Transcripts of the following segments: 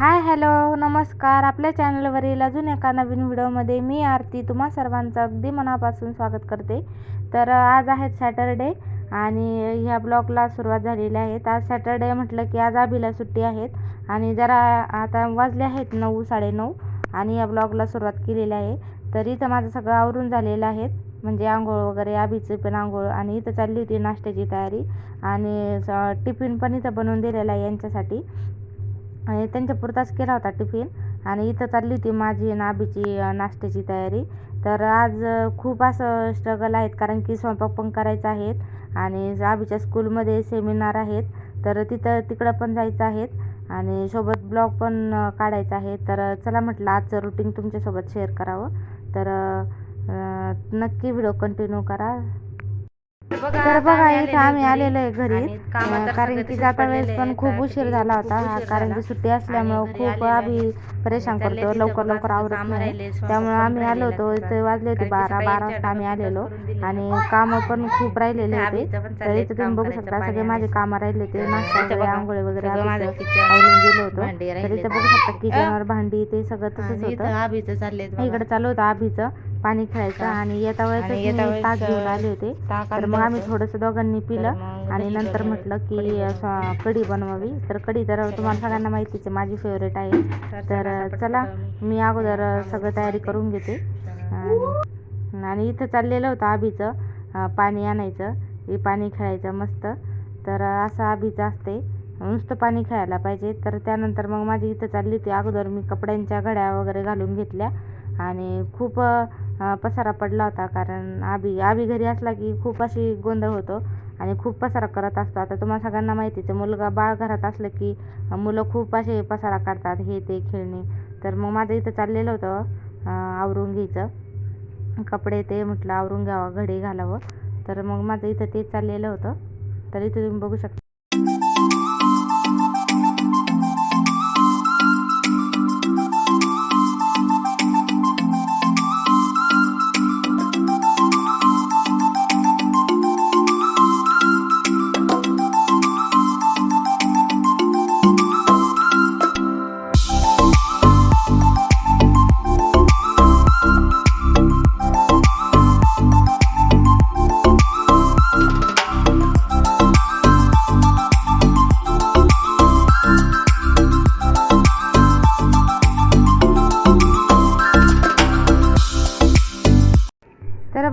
Hi hello नमस्कार. आपल्या चॅनलवरील अजून एका नवीन व्हिडिओमध्ये मी आरती तुम्हा सर्वांचं अगदी मनापासून स्वागत करते. तर आज आहेत सॅटरडे आणि ह्या ब्लॉगला सुरुवात झालेली आहे. आज सॅटरडे म्हटलं की आज आबीला सुट्टी आहेत आणि जरा आता वाजले आहेत नऊ साडेनऊ आणि या ब्लॉगला सुरुवात केलेली आहे. तर इथं माझं सगळं आवरून झालेलं आहे. म्हणजे आंघोळ वगैरे आबीचं पण आंघोळ आणि इथं चालली होती नाश्त्याची तयारी आणि स- टिफिन पण इथं बनवून दिलेला आहे यांच्यासाठी. आणि त्यांच्या पुरताच केला होता टिफिन. आणि इथं चालली होती माझी आणि आबीची नाश्त्याची तयारी. तर आज खूप असं स्ट्रगल आहेत कारण की स्वयंपाक पण करायचा आहेत. आणि आबीच्या स्कूलमध्ये सेमिनार आहेत. तर तिथं तिकडं पण जायचं आहेत. आणि सोबत ब्लॉग पण काढायचा आहे. तर चला म्हटलं आजचं रुटीन तुमच्यासोबत शेअर करावं. तर नक्की व्हिडिओ कंटिन्यू करा. तर बघा इथं आम्ही आलेलो आहे घरी. कारण की जाता वेळेस पण खूप उशीर झाला होता कारण की सुट्टी असल्यामुळं खूप आम्ही परेशान करतो लवकर लवकर आवरत नाही. त्यामुळे आम्ही आलो होतो इथे वाजले होते बारा बारा वाजता आम्ही आलेलो. आणि कामं पण खूप राहिलेले होते. तर इथे तुम्ही बघू शकता सगळे माझे कामं राहिले होते नाश्ता वगैरे आंघोळे वगैरे आवरून गेलो होतो. तर इथे बघू शकता किचनवर भांडी ते सगळं तसंच होतं. इकडे चालू होतं आभीचं. पाणी खेळायचं आणि येता वेळेस ताक घेऊन आले होते. तर मग आम्ही थोडंसं दोघांनी पिलं आणि नंतर म्हटलं की असं कढी बनवावी. तर कढी तर तुम्हाला सगळ्यांना माहितीच आहे माझी फेवरेट आहे. तर चला मी अगोदर सगळं तयारी करून घेते. आणि- इथं चाललेलं होतं आबीचं पाणी आणायचं. हे पाणी खेळायचं मस्त. तर असं आबीचं असते. नुसतं पाणी खेळायला पाहिजे. तर त्यानंतर मग माझी इथं चालली होती. अगोदर मी कपड्यांच्या घड्या वगैरे घालून घेतल्या. आणि खूप पसारा पडला होता. कारण आबी आबी घरी असला की खूप अशी गोंधळ होतो आणि खूप पसारा करत असतो. आता तुम्हाला सगळ्यांना माहितीच आहे मुलगा बाळ घरात असलं की मुलं खूप असे पसारा काढतात हे ते खेळणे. तर मग माझं इथं चाललेलं होतं आवरून घ्यायचं कपडे ते म्हटलं आवरून घ्यावं घडी घालावं. तर मग माझं इथं तेच चाललेलं होतं. तर इथं तुम्ही बघू शकता.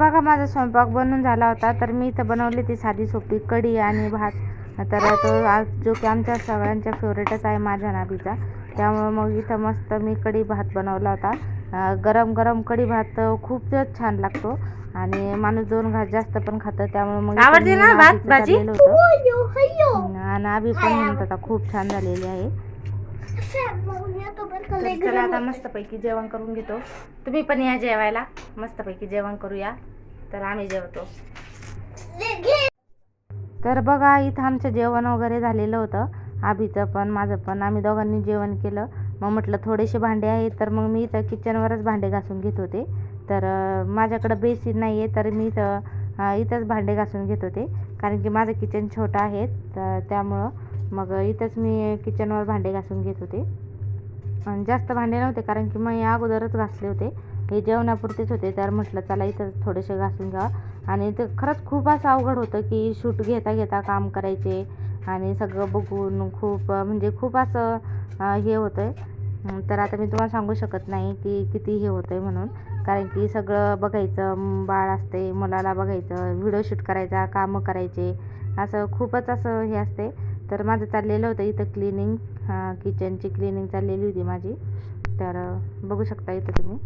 बघा माझा स्वयंपाक बनून झाला होता तर मी इथं बनवली ती साधी सोपी कढी आणि भात. तर तो आज जो की आमच्या सगळ्यांच्या फेवरेटच आहे माझ्या नाबीचा त्यामुळं मग इथं मस्त मी कढी भात बनवला होता. गरम गरम कढी भात खूपच छान लागतो आणि माणूस दोन घास जास्त पण खातं त्यामुळे मग होतं. आणि आबी पण म्हणत होता खूप छान झालेली आहे. चला आता मस्तपैकी जेवण करून घेतो. तुम्ही पण या जेवायला. मस्तपैकी जेवण करूया. तर आम्ही जेवतो. तर बघा इथं आमचं जेवण वगैरे झालेलं होतं. आबीचं पण माझं पण. आम्ही दोघांनी जेवण केलं. मग म्हटलं थोडेसे भांडे आहेत तर मग मी इथं किचनवरच भांडे घासून घेत होते. तर माझ्याकडं बेसिन नाही आहे तर मी इथं इथंच भांडे घासून घेत होते. कारण की माझं किचन छोटं आहे तर त्यामुळं मग इथंच मी किचनवर भांडे घासून घेत होते. जास्त भांडे नव्हते कारण की मी अगोदरच घासले होते. हे जेवणापुरतेच होते तर म्हटलं चला इथं थोडेसे घासून घ्या आणि ते खरंच खूप असं अवघड होतं की शूट घेता घेता काम करायचे आणि सगळं बघून खूप म्हणजे खूप असं हे होतं आहे तर आता मी तुम्हाला सांगू शकत नाही की किती हे होतं आहे म्हणून. कारण की सगळं बघायचं बाळ असते मुलाला बघायचं व्हिडिओ शूट करायचा कामं करायचे. असं खूपच असं हे असते तर माझं चाललेलं होतं इथं क्लिनिंग. किचनची क्लिनिंग चाललेली होती माझी. तर बघू शकता इथं तुम्ही.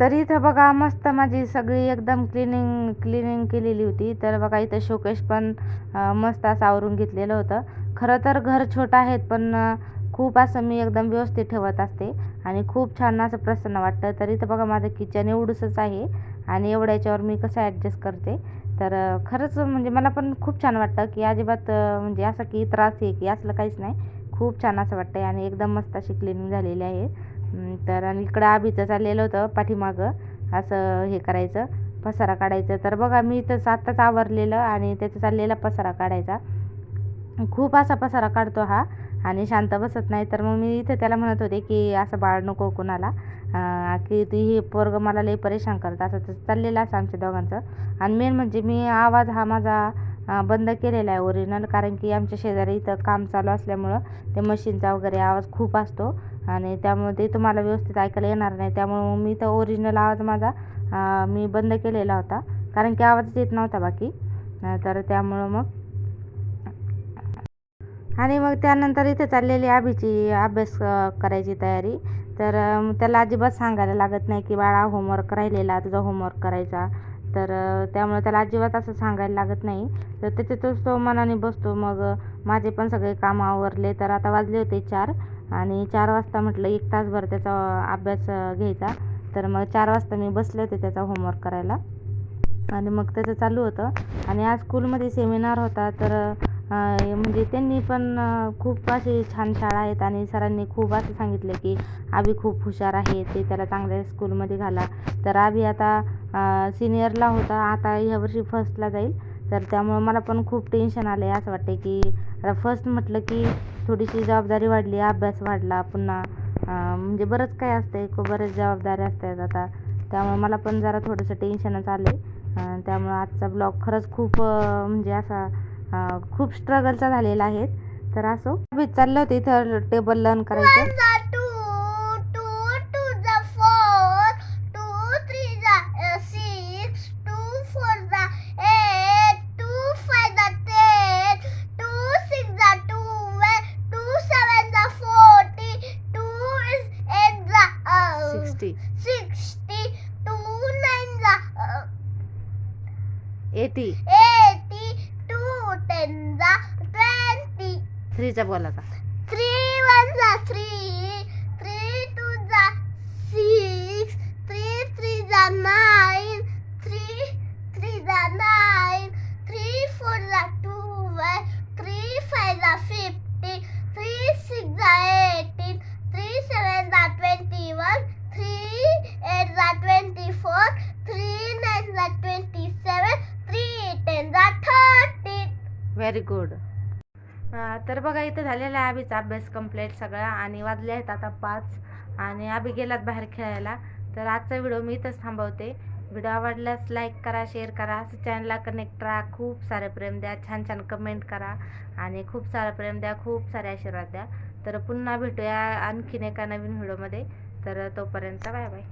तर इथं बघा मस्त माझी सगळी एकदम क्लिनिंग क्लिनिंग केलेली होती. तर बघा इथं शोकेश पण मस्त असं आवरून घेतलेलं होतं. खरं तर घर छोटं आहेत पण खूप असं मी एकदम व्यवस्थित ठेवत असते. आणि खूप छान असं प्रसन्न वाटतं. तर इथं बघा माझं किचन एवढंसंच आहे. आणि एवढ्याच्यावर मी कसं ॲडजस्ट करते? तर खरंच म्हणजे मला पण खूप छान वाटतं की अजिबात म्हणजे असं की त्रास आहे की असलं काहीच नाही. खूप छान असं वाटतं आहे आणि एकदम मस्त अशी क्लिनिंग झालेली आहे. तर आणि इकडं आबीचं चाललेलं होतं पाठीमागं. असं हे करायचं पसारा काढायचं. तर बघा मी तर आत्ताच आवरलेलं आणि त्याचा चाललेला पसारा काढायचा. खूप असा पसारा काढतो हा आणि शांत बसत नाही. तर मग मी इथं त्याला म्हणत होते की असं बाळ नको कोणाला. की ती हे पोरगं मला लई परेशान करत. असं तसं चाललेलं असं आमच्या दोघांचं. आणि मेन म्हणजे मी आवाज हा माझा बंद केलेला आहे ओरिजिनल कारण की आमच्या शेजारी इथं काम चालू असल्यामुळं ते मशीनचा वगैरे आवाज खूप असतो. आणि त्यामुळे ते तुम्हाला व्यवस्थित ऐकायला येणार नाही. त्यामुळं मी तर ओरिजिनल आवाज माझा मी बंद केलेला होता. कारण की आवाजच येत नव्हता बाकी. तर त्यामुळं मग. आणि मग त्यानंतर इथे चाललेली आभीची अभ्यास करायची तयारी. तर त्याला अजिबात सांगायला लागत नाही की बाळा होमवर्क राहिलेला तुझा होमवर्क करायचा. तर त्यामुळे त्याला अजिबात असं सांगायला लागत नाही. तर त्याच्यातच तो मनाने बसतो. मग माझे पण सगळे कामं आवरले. तर आता वाजले होते चार. आणि चार वाजता म्हटलं एक तासभर त्याचा अभ्यास घ्यायचा. तर मग चार वाजता मी बसले होते त्याचा होमवर्क करायला. आणि मग त्याचं चालू होतं. आणि आज स्कूलमध्ये सेमिनार होता. तर म्हणजे त्यांनी पण खूप असे छान शाळा आहेत. आणि सरांनी खूप असं सांगितलं की आभी खूप हुशार आहे. ते त्याला चांगल्या स्कूलमध्ये घाला. तर आभी आता सिनियरला होता. आता ह्या वर्षी फर्स्टला जाईल. तर त्यामुळं मला पण खूप टेन्शन आलं आहे असं वाटते की आता फर्स्ट म्हटलं की थोडीशी जबाबदारी वाढली अभ्यास वाढला पुन्हा म्हणजे बरंच काय असतं खूप बरेच जबाबदाऱ्या असतात आता. त्यामुळे मला पण जरा थोडंसं टेन्शनच आलं आहे त्यामुळं आजचा ब्लॉग खरंच खूप म्हणजे असा खूप स्ट्रगलचा झालेला आहे. तर असो. मी चाललं होतं इथं टेबल लर्न करायचं. uh, sixty sixty, two nine the uh, eighty eighty, two ten the twenty. थ्रीचा बोलाचा Three one the three, three Very good तर बघा इथं झालेला आहे आबीचा अभ्यास कंप्लीट सगळा आणि वाजले आहेत आता पाच. आणि आबी गेलात बाहेर खेळायला. तर आजचा व्हिडिओ मी इथंच थांबवते. व्हिडिओ आवडल्यास लाईक करा शेअर करा. असं चॅनलला कनेक्ट राहा. खूप सारे प्रेम द्या. छान छान कमेंट करा. आणि खूप सारं प्रेम द्या. खूप सारे आशीर्वाद द्या. तर पुन्हा भेटूया आणखीन एका नवीन व्हिडिओमध्ये तर तोपर्यंत बाय बाय